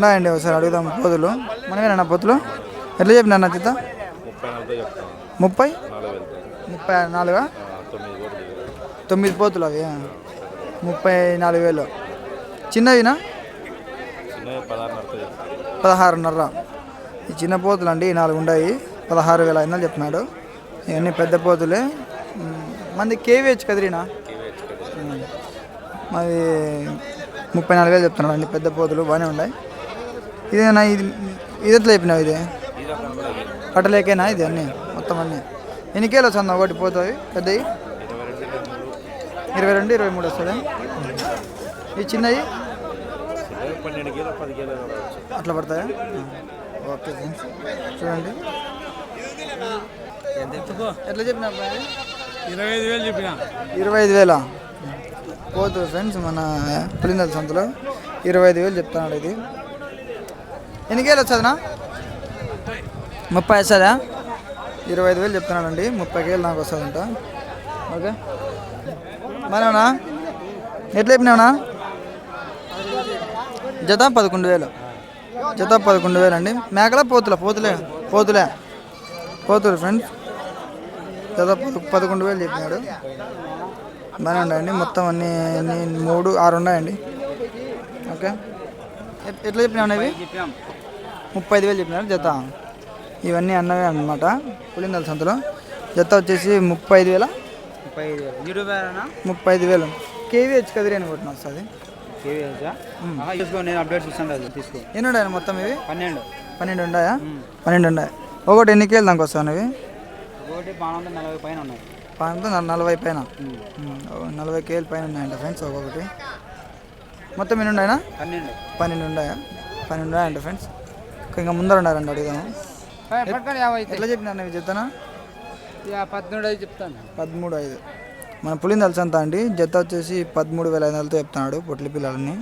ఉన్నాయండి ఒకసారి అడుగుదాం పోతులు. మనమేనా పోతులు. ఎట్లా చెప్పినా అన్న చిత్త? ముప్పై? ముప్పై నాలుగా? తొమ్మిది పోతులు అవి ముప్పై నాలుగు వేలు. చిన్నవినా? పదహారున్నర. ఈ చిన్న పోతులు అండి ఈ నాలుగు ఉన్నాయి పదహారు వేల ఐదు చెప్తున్నాడు ఇవన్నీ పెద్ద పోతులే. మంది కేవీహెచ్ కదిరినా? మరి మాది ముప్పై నాలుగు వేలు చెప్తున్నాడు అండి పెద్ద పోతులు. బాగానే ఉన్నాయి. ఇదేనా? ఇది ఇది? ఎట్లా చెప్పినావు ఇది. కట్టలేకేనా ఇది అన్నీ? మొత్తం అన్నీ? ఎన్ని కేలు వస్తుంది ఒకటి పోతాయి పెద్దవి ఇరవై రెండు ఇరవై మూడు వస్తుంది? ఈ చిన్నవి అట్లా పడతాయా? Okay friends. చూడండి. ఎట్లా చెప్పిన ఇరవై ఐదు వేలు చెప్పిన. ఇరవై ఐదు వేల? పోతుంది ఫ్రెండ్స్ మన పులిందల సంతలో. ఇరవై ఐదు వేలు చెప్తున్నాడు ఇది. ఎన్నికేలు వచ్చేదినా ముప్పై వస్తుందా ఇరవై ఐదు వేలు చెప్తున్నాడండి. ముప్పై కేలు నాకు వస్తుందంట. ఓకే. మరేనా ఎట్లా చెప్పినావునా? జత పదకొండు వేలు. జత పదకొండు వేలు అండి మేకల పోతుల? పోతులే. పోతులే. పోతులు ఫ్రెండ్స్. జత పదకొండు వేలు చెప్పినాడు. బాగానే ఉన్నాయండి. మొత్తం అన్నీ అన్ని మూడు ఆరు ఉన్నాయండి. ఓకే. ఎట్లా చెప్పినావు ఇవి ముప్పై ఐదు వేలు చెప్పినారు జత. ఇవన్నీ అన్నవే అన్నమాట. పులిందల సంతలో. జత వచ్చేసి ముప్పై ఐదు వేల? ముప్పై ఐదు వేలు. యూట్యూబేనా ముప్పై ఐదు వేలు. కేవీహెచ్ కదిరి అని కొట్టిన వస్తుంది నేను అప్డేట్స్ ఇస్తాను అది తీసుకో. ఎన్ని ఉన్నాయి మొత్తం ఇవి? పన్నెండు. పన్నెండు ఉన్నాయా పన్నెండు ఉన్నాయి ఒకటి ఎన్ని కేలు దానికి వస్తాను ఇవి ఒకటి నలభై పైన ఉన్నాయి. పాంతో నలభై పైన. నలభై కేలు పైన ఉన్నాయంట ఫ్రెండ్స్ ఒక్కొక్కటి. మొత్తం ఎన్ని ఉన్నాయనా పన్నెండు. పన్నెండు ఉన్నాయా పన్నెండు ఉన్నాయంట ఫ్రెండ్స్ ఇంకా ముందర ఉన్నారండి అడుగుదాము ఎట్లా చెప్పినా ఇవి చెప్తానా పద్దెనిమిది ఐదు చెప్తాను. పదమూడు ఐదు. మన పులిని తెలుసంత అండి? జత వచ్చేసి పదమూడు వేల ఐదు వందలతో చెప్తున్నాడు పొట్లి పిల్లలని.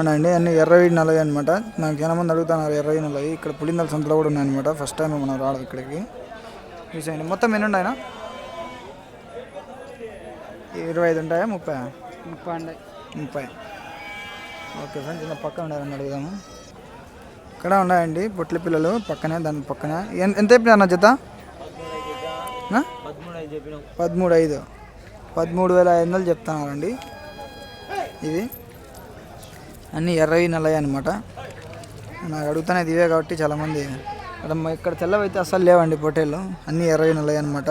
ఉన్నాయండి అన్ని ఎర్రవి నల్లవి అనమాట నాకు చాలా మంది అడుగుతున్నారు ఎర్రవి నల్లవి ఇక్కడ పులిందల సంతలో కూడా ఉన్నాయన్నమాట ఫస్ట్ టైం మనం రావడం ఇక్కడికి. చూసేయండి మొత్తం ఎన్ని ఉన్నాయనా ఇరవై ఐదు ఉంటాయా? ముప్పై ముప్పై అండి. ముప్పై. ఓకే ఫ్రెండ్స్ ఇలా పక్కన ఉండాలని అడుగుదాము. ఇక్కడ ఉన్నాయండి పొట్లి పిల్లలు పక్కనే దాని పక్కనే. ఎంత చెప్పినా అన్న జత? పదమూడు ఐదు చెప్పినాం. పదమూడు ఐదు. పదమూడు వేల ఐదు వందలు చెప్తున్నారండి. ఇవి. అన్నీ ఎర్రవి నల్లవి అనమాట నాకు అడుగుతున్నది ఇవే కాబట్టి చాలామంది. ఇక్కడ ఇక్కడ తెల్లవి అయితే అస్సలు లేవండి పొట్టేళ్ళు. అన్నీ ఎర్రవి నల్లవి అనమాట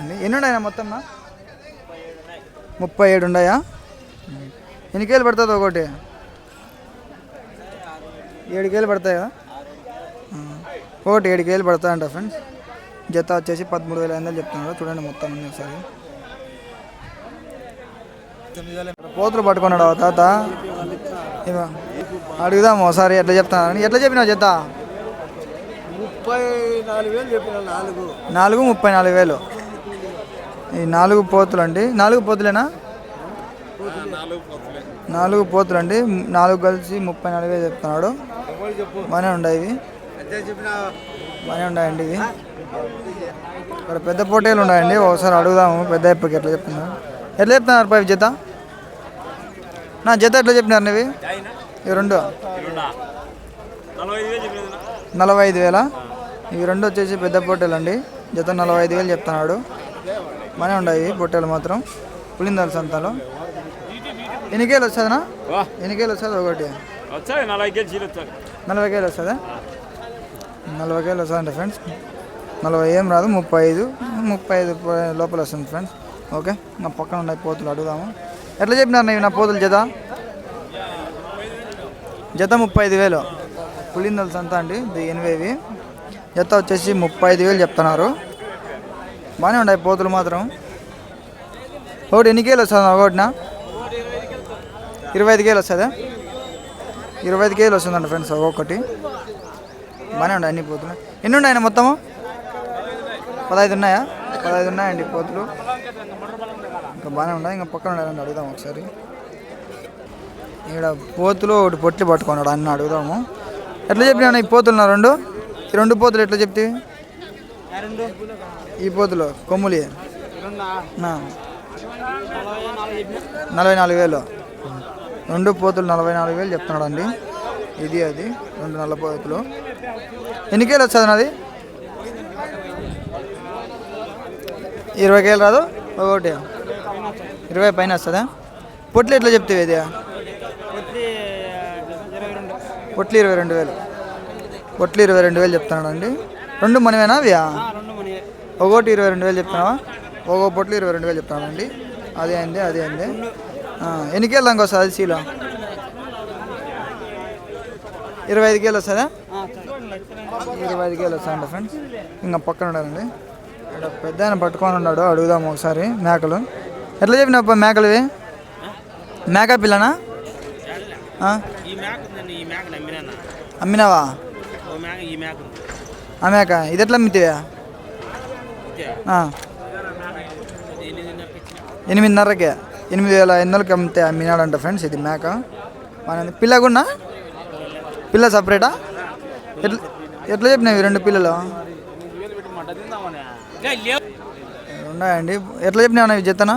అండి ఎన్ని ఉన్నాయా మొత్తం? ముప్పై ఏడు ఉన్నాయా? ఎన్ని కేలు పడుతుంది ఒకటి? ఏడు కేలు పడతాయా? ఆ. ఒకటి ఏడు కేలు పడతాయంట ఫ్రెండ్స్. జత వచ్చేసి పదమూడు వేల ఐదు వందలు చెప్తున్నాడు చూడండి మొత్తం అన్ని ఒకసారి. పోతులు పట్టుకున్నాడు తాత. అడుగుదాము ఒకసారి ఎట్లా చెప్తాను ఎట్లా చెప్పినావు జత? ముప్పై నాలుగు వేలు చెప్పిన నాలుగు. నాలుగు ముప్పై నాలుగు వేలు. ఈ నాలుగు పోతులు అండి నాలుగు పోతులేనా? నాలుగు పోతులు. నాలుగు పోతులు అండి నాలుగు కలిసి ముప్పై నాలుగు వేలు చెప్తున్నాడు. బాగానే ఉన్నాయి ఇవి. చెప్పిన బాగానే ఉన్నాయండి ఇవి. ఇక్కడ పెద్ద పోటీలు ఉన్నాయండి. ఒకసారి అడుగుదాము. పెద్ద ఎప్పటికి ఎట్లా చెప్తున్నారు? ఎట్లా చెప్తున్నారు పై జత? నా జత ఎట్లా చెప్పినారు ఇవి? ఇవి రెండు. నలభై ఐదు వేల? ఇవి రెండు వచ్చేసి పెద్ద పొట్టేలు అండి జత నలభై ఐదు వేలు చెప్తున్నాడు. బాగానే ఉన్నాయి పొట్టేలు మాత్రం. పులిందల సంతలో. ఎన్ని కేలు వస్తుందనా ఎన్ని కేలు వస్తుంది ఒకటి? వచ్చాయి నలభై వచ్చాయి. నలభై కేలు వస్తుందా? నలభై కేలు వస్తుందంట ఫ్రెండ్స్. నలభై ఏం రాదు ముప్పై ఐదు ముప్పై ఐదు లోపల వస్తుంది ఫ్రెండ్స్. ఓకే నా పక్కన ఉన్నాయి పోతులు అడుగుదాము. ఎట్లా చెప్పినారు ఇవి నా పోతులు జత? జత ముప్పై ఐదు వేలు. పులిందల సంత అండి ఇది ఎనిమిది. జత వచ్చేసి ముప్పై ఐదు వేలు చెప్తున్నారు. బాగానే ఉన్నాయి పోతులు మాత్రం. ఒకటి ఎన్ని కేలు వస్తుంది ఒకటినా? ఇరవై ఐదు కేలు వస్తుందా? ఇరవై ఐదు కేజీలు వస్తుందండి ఫ్రెండ్స్ ఒక్కొక్కటి. బాగానే ఉన్నాయి అన్ని పోతులు. ఎన్ని ఉన్నాయన్న మొత్తము? పదహైదు ఉన్నాయా? పదహైదు ఉన్నాయండి పోతులు. ఇంకా బాగానే ఉన్నాయి ఇంకా పక్కన ఉండాలని అడుగుదాం ఒకసారి. ఇక్కడ పోతులు ఒకటి పొట్లు పట్టుకున్నాడు అన్న అడుగుదాము. ఎట్లా చెప్పినా ఈ పోతులు నా రెండు? ఈ రెండు పోతులు ఎట్లా చెప్తే ఈ పోతులు కొమ్ములి. నలభై నాలుగు వేలు. రెండు పోతులు నలభై నాలుగు వేలు చెప్తున్నాడు అండి ఇది అది రెండు నల్ల పోతులు. ఎన్ని కేలు వస్తుంది నాది ఇరవై కేలు రాదు? ఒకటి. ఇరవై పైన వస్తుందా? పొట్లు ఎట్లా చెప్తావు ఇది? పొట్లు ఇరవై రెండు వేలు. పొట్లు ఇరవై రెండు వేలు చెప్తున్నాడు అండి రెండు మనమేనా అవి? ఒకటి ఇరవై రెండు వేలు చెప్తున్నావా? ఒక్కో పొట్లు ఇరవై రెండు వేలు చెప్తున్నాడు అండి అదే అండి అదే అండి. ఆ, ఎన్ని కేలు దానికి వస్తుంది అది సీలో? ఇరవై ఐదు కేలు వస్తుందా? ఇరవై ఐదు కేలు వస్తాయంట ఫ్రెండ్స్ ఇంకా పక్కన ఉండాలండి. ఇక్కడ పెద్ద ఆయన పట్టుకొని ఉన్నాడు అడుగుదాం ఒకసారి మేకలు. ఎట్లా చెప్పినప్ప మేకలువి మేక పిల్లనా? అమ్మినావా? ఆ మేక ఇది ఎట్లా అమ్మితివా. ఎనిమిదిన్నరకే? ఎనిమిది వేల ఎనిమిదికి అమ్మితే అమ్మినాడంట ఫ్రెండ్స్ ఇది మేక. మన పిల్ల కూడా పిల్ల సపరేటా? ఎట్లా ఎట్లా చెప్పినాయి రెండు పిల్లలు? ఉన్నాయండి. ఎట్లా చెప్పినాయి ఇవి జతనా?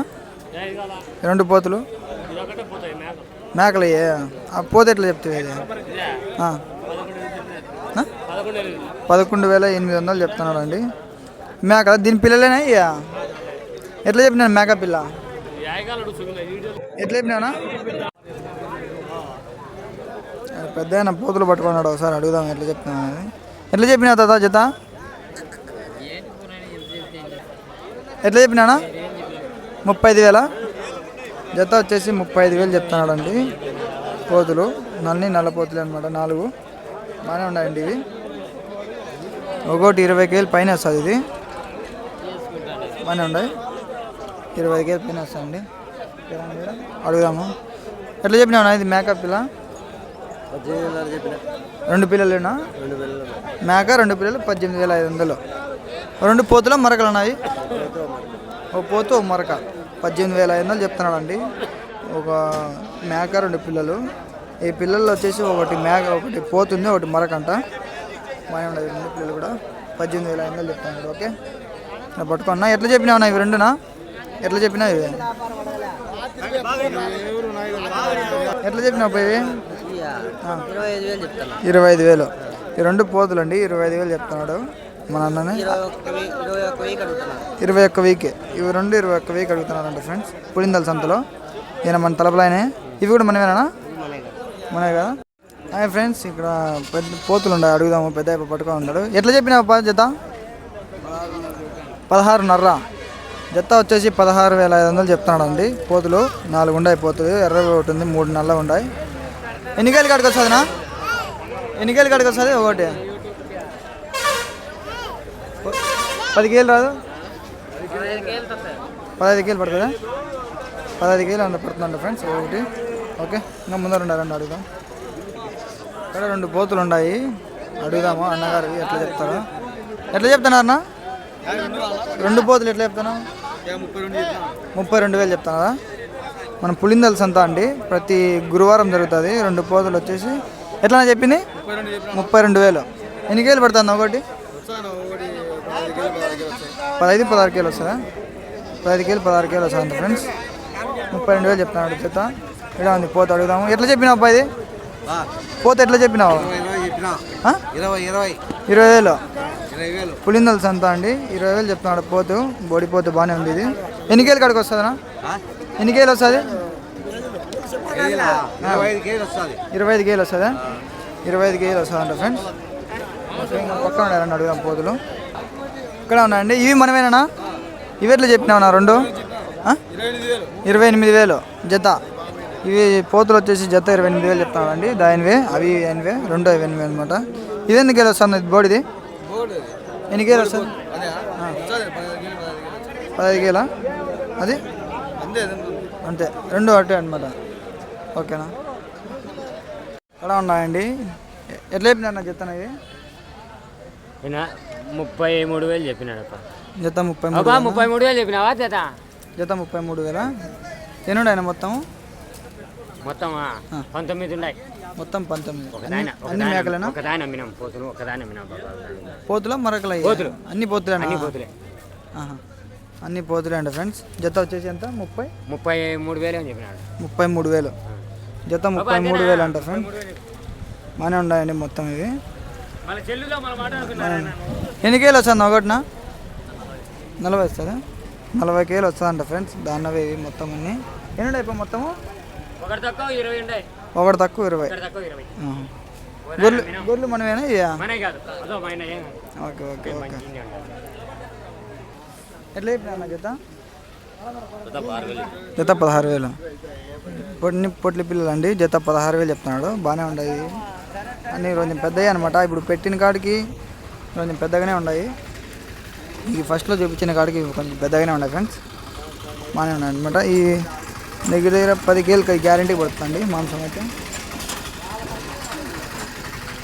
రెండు పోతులు? మేకలు ఆ పోతే ఎట్లా చెప్తాయి ఇది? పదకొండు వేల ఎనిమిది వందలు చెప్తున్నారండి మేక దీని పిల్లలేనా ఇయ్యా? ఎట్లా చెప్పినాను మేక పిల్ల? ఎట్లా చెప్పినానా పెద్ద ఆయన పోతులు పట్టుకున్నాడు ఒకసారి అడుగుదాం ఎట్లా చెప్తున్నా ఎట్లా చెప్పినా తాత జత? ఎట్లా చెప్పినానా? ముప్పై ఐదు వేల? జత వచ్చేసి ముప్పై ఐదు వేలు చెప్తున్నాడు అండి పోతులు నల్లి నల్ల పోతులు అనమాట నాలుగు. బాగానే ఉన్నాయండి ఇవి. ఒకటి ఇరవై కేలు పైన వస్తుంది ఇది. బాగానే ఉన్నాయి. ఇరవై కేలు పైన వస్తుందండి అడుగుదాము. ఎట్లా చెప్పినావు ఇది మేకప్ పిల్ల రెండు పిల్లలేనా? మేక రెండు పిల్లలు పద్దెనిమిది వేల ఐదు వందలు. రెండు పోతులు మరకలు ఉన్నాయి? ఒక పోతు ఒక మరక. పద్దెనిమిది వేల ఐదు వందలు చెప్తున్నాడు అండి ఒక మేక రెండు పిల్లలు. ఈ పిల్లల్లో వచ్చేసి ఒకటి మేక ఒకటి పోతుంది ఒకటి మరక అంట బాగానే ఉండదు రెండు పిల్లలు కూడా. పద్దెనిమిది వేల ఐదు వందలు చెప్తున్నాడు ఓకే? పట్టుకున్నా ఎట్లా చెప్పినావు ఇవి రెండునా? ఎట్లా చెప్పినా ఇవి? ఎట్లా చెప్పినావు ఇవి? ఇరవై ఐదు వేలు ఈ రెండు పోతులు అండి ఇరవై ఐదు వేలు చెప్తున్నాడు మన అన్నని. ఇరవై ఒక్క వీక్. ఇవి రెండు ఇరవై ఒక్క వీక్ అడుగుతున్నారంట ఫ్రెండ్స్ పులిందల సంతలో. ఈయన మన తలపలాయనే. ఇవి కూడా మనమేనా మనమే కదా? హాయ్ ఫ్రెండ్స్ ఇక్కడ పెద్ద పోతులు ఉండే అడుగుదాము పెద్ద పట్టుకొని ఉన్నాడు. ఎట్లా చెప్పినావు జత? పదహారున్నర. జత వచ్చేసి పదహారు వేల ఐదు వందలు చెప్తున్నాడు అండి పోతులు నాలుగు ఉండాయి పోతులు ఎర్ర ఒకటి ఉంది మూడు నల్ల ఉండాయి. ఎన్ని కేలు కాడికి వస్తుందినా ఎన్ని కేలు కాడికి వస్తుంది? ఒకటి. పది కేలు రాదు? పదహైదు కేలు పడుతుందా? పదహైదు కేలు అంత పడుతుందండి ఫ్రెండ్స్ ఒకటి. ఓకే ఇంకా ముందర ఉండాలండి అడుగుదాం. ఇక్కడ రెండు పోతులు ఉన్నాయి అడుగుదాము అన్నగారు ఎట్లా చెప్తారు. ఎట్లా చెప్తున్నారు అన్న? రెండు పోతులు ఎట్లా చెప్తాను ముప్పై రెండు వేలు చెప్తున్నారా మన పులిందల సంత అండి. ప్రతి గురువారం జరుగుతుంది. రెండు పోతులు వచ్చేసి ఎట్లా చెప్పింది? ముప్పై రెండు వేలు. ఎన్ని కేలు పడుతుంది ఒకటి? పదహైదు పదహారు కేలు వస్తుందా? పదహైదు కేలు పదహారు కేలు వస్తుంది ఫ్రెండ్స్? ముప్పై రెండు వేలు చెప్తున్నాడు చేత ఇక్కడ ఉంది పోత అడుగుదాము. ఎట్లా చెప్పినావు అబ్బాయి పోత ఎట్లా చెప్పినావు? ఇరవై ఇరవై వేలు పులిందల సంత అండి. ఇరవై వేలు చెప్తున్నాడు. పోతు బొడి పోతు బాగానే ఉంది ఇది. ఎన్ని కేలు కాడికి వస్తుందా ఎన్ని కేలు వస్తుంది? ఇరవై ఐదు కేజీలు వస్తుంది. ఇరవై ఐదు కేలు వస్తుందా? ఇరవై ఐదు కేలు వస్తుందంట ఫ్రెండ్స్ పక్కన ఉండాలని అడుగుదాం పోతులు. ఇక్కడ ఉన్నాయండి ఇవి మనమేనా ఇవి ఎట్లా చెప్పినావు రెండు? ఇరవై ఎనిమిది వేలు. జత. ఇవి పోతులు వచ్చేసి జత ఇరవై ఎనిమిది వేలు చెప్తానండి దానివే అవి ఎనివే రెండు ఇవి ఎనిమిది అనమాట ఇది ఎన్ని కేలు వస్తుంది బోడిది? ఎన్ని కేలు వస్తుంది పదహైదు కేలా అది? అంతే రెండు అటే అనమాట ఓకేనా? ఎలా ఉన్నాయండి? ఎట్లా చెప్పినా చెప్తాను ఇవి? ఈయన ముప్పై మూడు వేలు చెప్పినాడప్ప. జత ముప్పై ముప్పై మూడు వేలు చెప్పినావా జత? జత ముప్పై మూడు వేల? ఎన్ని ఆయన మొత్తం మొత్తం పంతొమ్మిది ఉన్నాయి మొత్తం పంతొమ్మిది. అన్ని అన్ని మేకలేనా? ఒక దాని అమ్మినాం పోతులు ఒక దాని అమ్మినాం బాబా. పోతుల మరకల పోతులు. అన్ని అన్ని పోతులే. అన్ని పోతులే అండి ఫ్రెండ్స్. జత వచ్చేసి ఎంత? ముప్పై? ముప్పై మూడు వేలు అని చెప్పినాడు. ముప్పై మూడు వేలు. జత ముప్పై మూడు వేలు అంట ఫ్రెండ్. బాగానే ఉన్నాయండి మొత్తం ఇవి. ఎన్ని కేలు వస్తుంది ఒకటినా? నలభై వస్తుందా? నలభై కేలు వస్తుందంట ఫ్రెండ్స్. దాన్నవి ఇవి మొత్తం అన్ని. ఎన్ని అయిపోయి మొత్తము? ఒకటి తక్కువ ఇరవై. గొర్రెలు గొర్రెలు మనమేనా ఇయ్యా? మనే కాదు. అదో మైన ఏం ఓకే ఓకే ఓకే. ఎట్లా చెప్పినా జత జత పదహారు వేలు. పొట్టి పొట్లి పిల్లలు అండి జత పదహారు వేలు చెప్తున్నాడు. బాగానే ఉన్నాయి అన్నీ కొంచెం పెద్దవి అనమాట ఇప్పుడు పెట్టిన కాడికి కొంచెం పెద్దగానే ఉన్నాయి ఈ ఫస్ట్లో చూపించిన కాడికి కొంచెం పెద్దగానే ఉన్నాయి ఫ్రెండ్స్ బాగానే ఉన్నాయి అనమాట ఈ దగ్గర దగ్గర పది కేలు గ్యారంటీ పడుతుందండి మాంసం అయితే.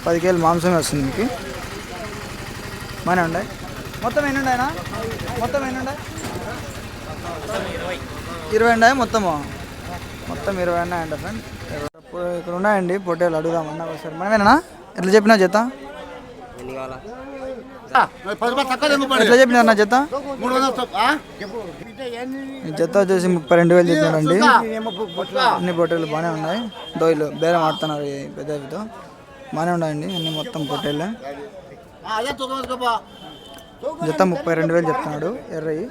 పది కేలు మాంసమే వస్తుంది మీకు. బాగానే ఉన్నాయి మొత్తం ఎన్ని ఉన్నాయనా మొత్తం ఎన్ని ఉన్నాయి ఇరవై ఉన్నాయా మొత్తము? మొత్తం ఇరవై ఉన్నాయంట ఫ్రెండ్ ఇప్పుడు ఇక్కడ ఉన్నాయండి పొట్టేలు అడుగుదాం అన్న ఒకసారి. మనమేనా ఎట్లా చెప్పినా జత? ఎట్లా చెప్పినా అన్న జత వచ్చేసి ముప్పై రెండు వేలు చెప్పినాడండి అన్ని పొట్టేలు బాగానే ఉన్నాయి. దోయిలు బేరం ఆడుతున్నారు ఈ పెద్దవితో. బాగానే ఉన్నాయండి అన్ని మొత్తం పొట్టేళ్ళే. జత ముప్పై రెండు వేలు చెప్తున్నాడు ఎర్రయి.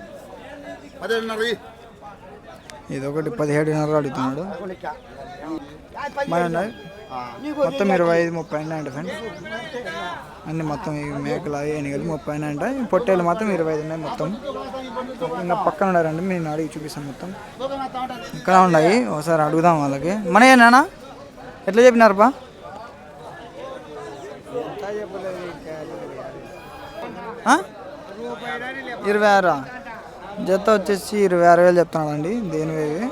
ఇది ఒకటి పదిహేడున్నర అడుగుతున్నాడు. బాగానే ఉన్నాయి. మొత్తం ఇరవై ఐదు ముప్పై ఉన్నాయండి ఫ్రెండ్స్. అన్ని మొత్తం ఈ మేకలు అవి ఎనిగలు ముప్పై ఈ పొట్టేలు మాత్రం ఇరవై ఐదు ఉన్నాయి మొత్తం. ఇంకా పక్కన ఉన్నారండి నేను అడిగి చూపిస్తాను మొత్తం. ఇక్కడ ఉన్నాయి ఒకసారి అడుగుదాం వాళ్ళకి. మన ఏనా ఎట్లా చెప్పినారు బా ఆ? ఇరవై ఆరా? జత వచ్చేసి ఇరవై ఆరు వేలు చెప్తున్నాడండి దేనివి ఇవి?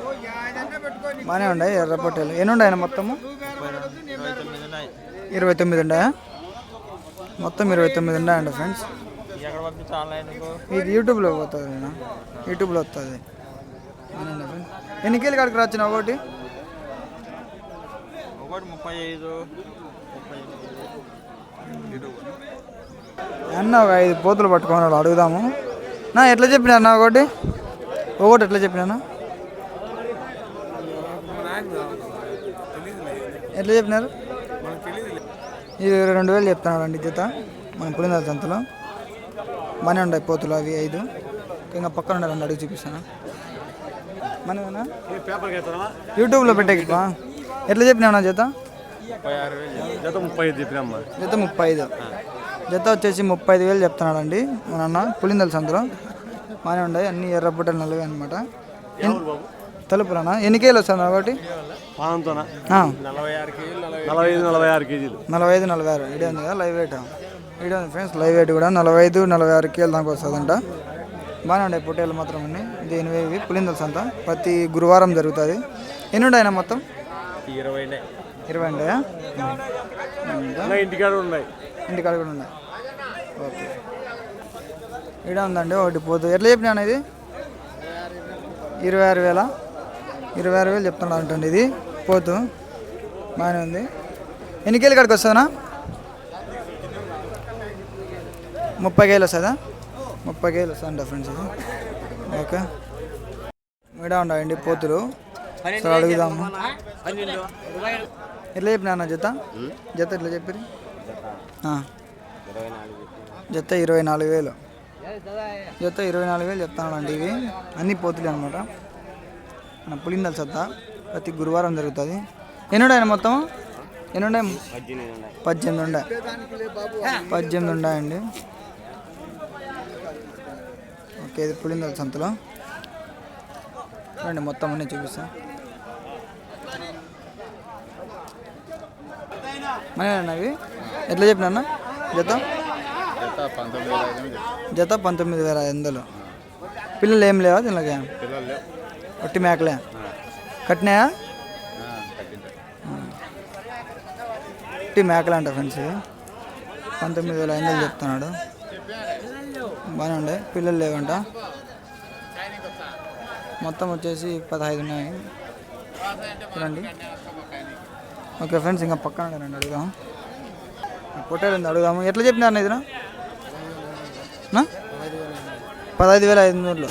బాగానే ఉన్నాయి ఎర్ర పొట్టేలు ఎన్ని ఉన్నాయి మొత్తము? ఇరవై తొమ్మిది ఉన్నాయా మొత్తం ఇరవై తొమ్మిది ఫ్రెండ్స్ ఎక్కడ పంపించా ఆన్లైన్కు ఇది యూట్యూబ్లో పోతుంది నేను యూట్యూబ్లో వస్తుంది. అవునండి ఫ్రెండ్స్. ఎన్ని కేలు కాడికి రాచిన ఒకటి? ఒకటి ముప్పై ఐదు. అన్న ఒక ఐదు పోతులు పట్టుకొని వాళ్ళు అడుగుదాము. నా ఎట్లా చెప్పినా అన్న ఒకటి? ఒకటి ఎట్లా చెప్పినా ఎట్లా చెప్పినారు? ఇది రెండు వేలు చెప్తున్నాడు అండి జత. మన పులింద సంతలో బాగానే ఉన్నాయి పోతులు అవి ఐదు. ఇంకా పక్కన ఉండాలండి అడిగి చూపిస్తాను. మనమేనా యూట్యూబ్లో పెట్టే ఎట్లా చెప్పినావు నా జత? జత ముప్పై ఐదు జత ముప్పై ఐదు. జత వచ్చేసి ముప్పై ఐదు వేలు చెప్తున్నాడండి మా నాన్న. పులిందల సంతలో బాగానే ఉన్నాయి అన్ని ఎర్ర బుట్టలు నల్లవి అనమాట తలుపులనా? ఎన్ని వస్తుంది నలభై కేజీలు నలభై ఐదు నలభై ఆరు కేజీలు. నలభై ఐదు నలభై ఆరు. ఇడే ఉంది కదా లైవ్ వెయిట్. ఇడే ఉంది ఫ్రెండ్స్ లైవ్ వెయిట్ కూడా నలభై ఐదు నలభై ఆరు కేలు దాకా వస్తుందంట. బాగానే ఉన్నాయి పొట్టేలు మాత్రం అన్ని. దీనివి ఇవి పులిందల సంత. ప్రతి గురువారం జరుగుతుంది. ఎన్ని ఉన్నాయన్న మొత్తం? ఇరవై ఇరవై ఉంటాయా ఇంటికాడ ఉన్నాయి. ఇంటికాడ కూడా ఉన్నాయి. ఓకే. ఈడ ఉందండి ఒకటి పోతు ఎట్లా చెప్పినా ఇది? ఇరవై ఆరు వేల? ఇరవై ఆరు వేలు చెప్తున్నాడు అంటండి ఇది. పోతు. బాగానే ఉంది. ఎన్ని కేలు కాడికి వస్తుందా ముప్పై కేలు వస్తుందా? ముప్పై కేలు వస్తుందంట ఫ్రెండ్స్ ఇది. ఓకే. ఈడ ఉండండి పోతులు. సరే అడుగుదాము. ఎట్లా చెప్పినా అన్న జత జత ఎట్లా చెప్పారు జత. ఇరవై నాలుగు వేలు. జత ఇరవై నాలుగు వేలు చెప్తాను అండి ఇవి అన్ని పోతులే అనమాట మన పులిందల సత్త ప్రతి గురువారం జరుగుతుంది. ఎన్ని ఉన్నాయి మొత్తం? ఎన్ని ఉన్నాయి పద్దెనిమిది ఉండే పద్దెనిమిది ఉన్నాయండి. ఓకే ఇది పులిందల సంతలో. రండి మొత్తం అన్నీ చూపిస్తా. మనేనా అవి ఎట్లా చెప్పినా జత? జత పంతొమ్మిది వేల ఐదు వందలు పిల్లలు ఏం లేవా దీనిలోకి? ఒట్టి మేకలే. కట్టినాయా? ఒట్టి మేకలే అంట ఫ్రెండ్స్. పంతొమ్మిది వేల ఐదు వందలు చెప్తున్నాడు. బాగానే ఉండే. పిల్లలు లేవంట. మొత్తం వచ్చేసి పదహైదు ఉన్నాయి. చూడండి. ఓకే ఫ్రెండ్స్ ఇంకా పక్కన రండి అడుగుదాం. పొట్టేలు ఉంది అడుగుదాము. ఎట్లా చెప్పినారు ఇదినా? పదహైదు వేల ఐదు వందలు.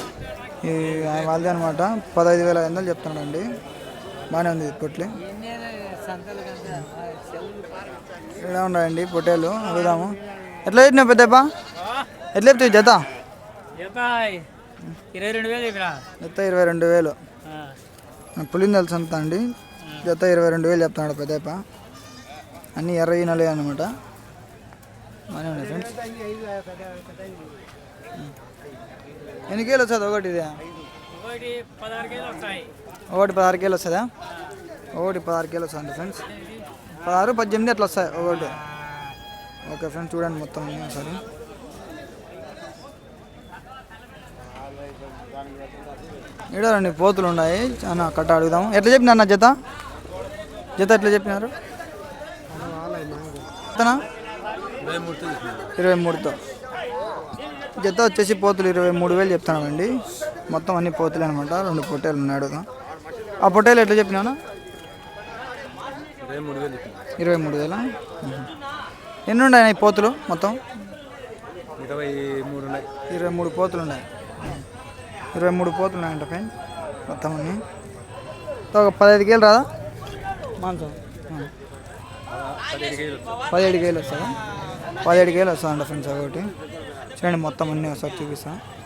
వాళ్ళది అనమాట పదహైదు వేల ఐదు వందలు చెప్తున్నాడండి. బాగానే ఉంది పొట్లి. ఇక్కడ ఉన్నాయండి పొట్టేలు. అడుగుదాము ఎట్లా చెప్పినావు పెద్దప్ప? ఎట్లా చెప్తావు జత? ఇరవై రెండు వేలు చెప్పిన? జత ఇరవై రెండు వేలు. పులిందల సంత అండి. జత ఇరవై రెండు వేలు చెప్తున్నాడు పెద్దప్ప. అన్నీ ఎర్ర ఈనలే అనమాట బాగానే ఉన్నాయి ఫ్రెండ్స్ ఎన్ని కేలు వస్తుంది ఒకటి ఇది? ఒకటి పదహారు కేలు వస్తుందా? ఒకటి పదహారు కేలు వస్తుంది ఫ్రెండ్స్. పదహారు పద్దెనిమిది అట్లా వస్తాయి? ఒకటి. ఓకే ఫ్రెండ్స్ చూడండి మొత్తం అన్నీ ఒకసారి. ఇక్కడ రెండు పోతులు ఉన్నాయి. చాలా కట్ట అడుగుదాం ఎట్లా చెప్పినారు నా జత? జత ఎట్లా చెప్పినారు? ఇరవై మూడుతో. జత వచ్చేసి పోతులు ఇరవై మూడు వేలు చెప్తున్నామండి. మొత్తం అన్ని పోతులు అనమాట రెండు పొట్టేలు ఉన్నాయి అడుగుదాం ఆ పొట్టేలు ఎట్లా చెప్పినాను ఇరవై మూడు వేలు? ఎన్ని ఉన్నాయి ఈ పోతులు మొత్తం? ఇరవై మూడు ఉన్నాయి. ఇరవై మూడు పోతులు ఉన్నాయి. ఇరవై మూడు పోతులు ఉన్నాయంట ఫ్రెండ్. మొత్తం అన్ని. ఒక పదహైదు కేలు రాదా? మాంసం. ఆ. పదిహేడు కేజీలు పదిహేడు కేలు వస్తుందా పదిహేడు కేలు వస్తుందంట ఫ్రెండ్స్ ఒకటి. చూడండి మొత్తం అన్నీ ఒకసారి చూపిస్తాను